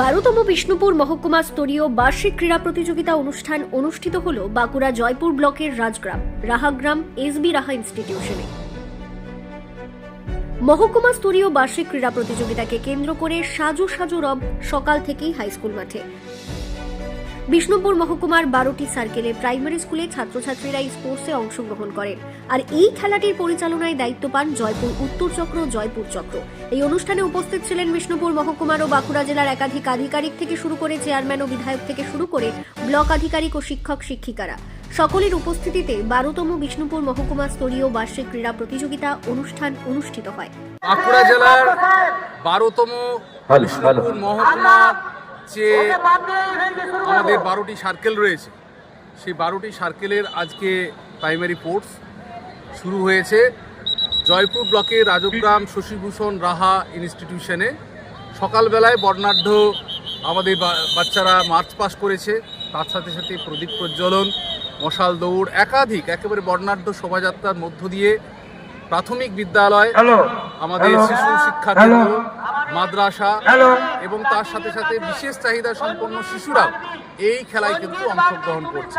বারোতম বিষ্ণুপুর মহকুমা স্তরীয় বার্ষিক ক্রীড়া প্রতিযোগিতা অনুষ্ঠান অনুষ্ঠিত হল বাঁকুড়া জয়পুর ব্লকের রাজগ্রাম, রাহাগ্রাম এসবি রাহা ইনস্টিটিউশনে মহকুমা স্তরীয় বার্ষিক ক্রীড়া প্রতিযোগিতাকে কেন্দ্র করে সাজু সাজু রব সকাল থেকেই হাইস্কুল মাঠে। বিষ্ণুপুর মহকুমার বারোটি সার্কেলে প্রাইমারি স্কুলে ছাত্রছাত্রীরা স্পোর্টসে অংশগ্রহণ করেন। আর এই খেলাটির পরিচালনায় দায়িত্ব পান জয়পুর উত্তর চক্র জয়পুর চক্র। এই অনুষ্ঠানে উপস্থিত ছিলেন বিষ্ণুপুর মহকুমার ও বাঁকুড়া জেলার একাধিক আধিকারিক থেকে শুরু করে চেয়ারম্যান ও বিধায়ক থেকে শুরু করে ব্লক আধিকারিক ও শিক্ষক শিক্ষিকারা। সকলের উপস্থিতিতে বারোতম বিষ্ণুপুর মহকুমা স্তরীয় বার্ষিক ক্রীড়া প্রতিযোগিতা অনুষ্ঠান অনুষ্ঠিত হয়। বাঁকুড়া জেলার বারোতম। বিষ্ণুপুর মহকুমা যে আমাদের বারোটি সার্কেল রয়েছে। সেই বারোটি সার্কেলের আজকে প্রাইমারি কোর্স শুরু হয়েছে। জয়পুর ব্লকে রাজগ্রাম শশীভূষণ রাহা ইনস্টিটিউশনে সকালবেলায় বর্ণাঢ্য আমাদের বাচ্চারা মার্চ পাস করেছে। তার সাথে সাথে প্রদীপ প্রজ্বলন মশাল দৌড় একাধিক একেবারে বর্ণাঢ্য শোভাযাত্রার মধ্য দিয়ে প্রাথমিক বিদ্যালয় আমাদের শিশু শিক্ষা। কেন্দ্র মাদ্রাসা এবং তার সাথে সাথে বিশেষ চাহিদা সম্পন্ন শিশুরাও এই খেলায় কিন্তু অংশগ্রহণ করছে।